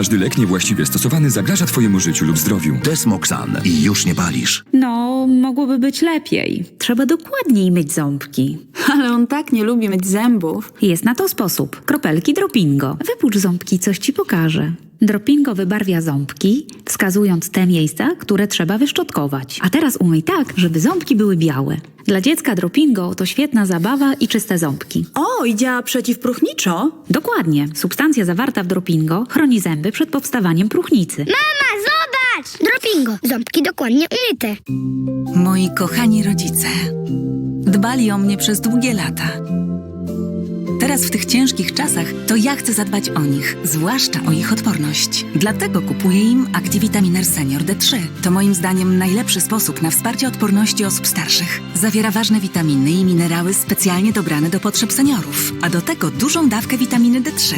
Każdy lek niewłaściwie stosowany zagraża twojemu życiu lub zdrowiu. Desmoxan i już nie palisz. No, mogłoby być lepiej. Trzeba dokładniej myć ząbki. Ale on tak nie lubi myć zębów. Jest na to sposób. Kropelki Dropingo. Wypucz ząbki, coś ci pokażę. Dropingo wybarwia ząbki, wskazując te miejsca, które trzeba wyszczotkować. A teraz umyj tak, żeby ząbki były białe. Dla dziecka Dropingo to świetna zabawa i czyste ząbki. O, i działa przeciwpróchniczo. Dokładnie. Substancja zawarta w Dropingo chroni zęby przed powstawaniem próchnicy. Mama, zobacz! Dropingo, ząbki dokładnie umyte. Moi kochani rodzice dbali o mnie przez długie lata. Teraz w tych ciężkich czasach to ja chcę zadbać o nich, zwłaszcza o ich odporność. Dlatego kupuję im Activitaminer Senior D3. To moim zdaniem najlepszy sposób na wsparcie odporności osób starszych. Zawiera ważne witaminy i minerały specjalnie dobrane do potrzeb seniorów, a do tego dużą dawkę witaminy D3.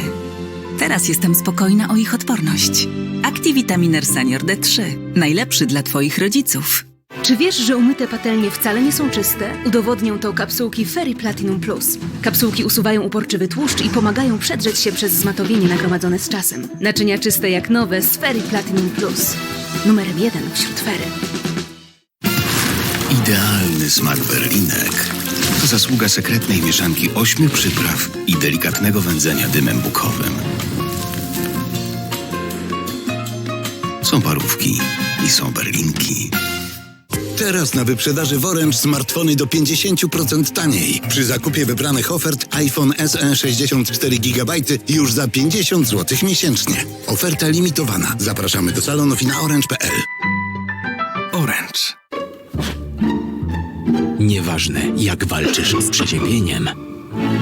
Teraz jestem spokojna o ich odporność. Activitaminer Senior D3. Najlepszy dla Twoich rodziców. Czy wiesz, że umyte patelnie wcale nie są czyste? Udowodnią to kapsułki Ferry Platinum Plus. Kapsułki usuwają uporczywy tłuszcz i pomagają przedrzeć się przez zmatowienie nagromadzone z czasem. Naczynia czyste jak nowe z Ferry Platinum Plus. Numerem jeden wśród Ferry. Idealny smak berlinek. To zasługa sekretnej mieszanki ośmiu przypraw i delikatnego wędzenia dymem bukowym. Są parówki i są berlinki. Teraz na wyprzedaży w Orange smartfony do 50% taniej. Przy zakupie wybranych ofert iPhone SE 64 GB już za 50 zł miesięcznie. Oferta limitowana. Zapraszamy do salonów i na orange.pl. Orange. Nieważne, jak walczysz z przeziębieniem,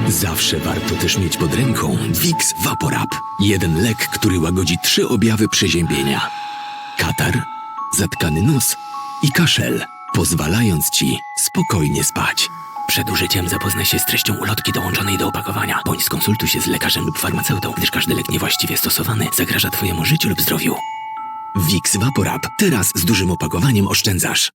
zawsze warto też mieć pod ręką Vicks Vaporub. Jeden lek, który łagodzi trzy objawy przeziębienia. Katar, zatkany nos i kaszel, pozwalając ci spokojnie spać. Przed użyciem zapoznaj się z treścią ulotki dołączonej do opakowania, bądź skonsultuj się z lekarzem lub farmaceutą, gdyż każdy lek niewłaściwie stosowany zagraża twojemu życiu lub zdrowiu. Vicks Vaporub. Teraz z dużym opakowaniem oszczędzasz.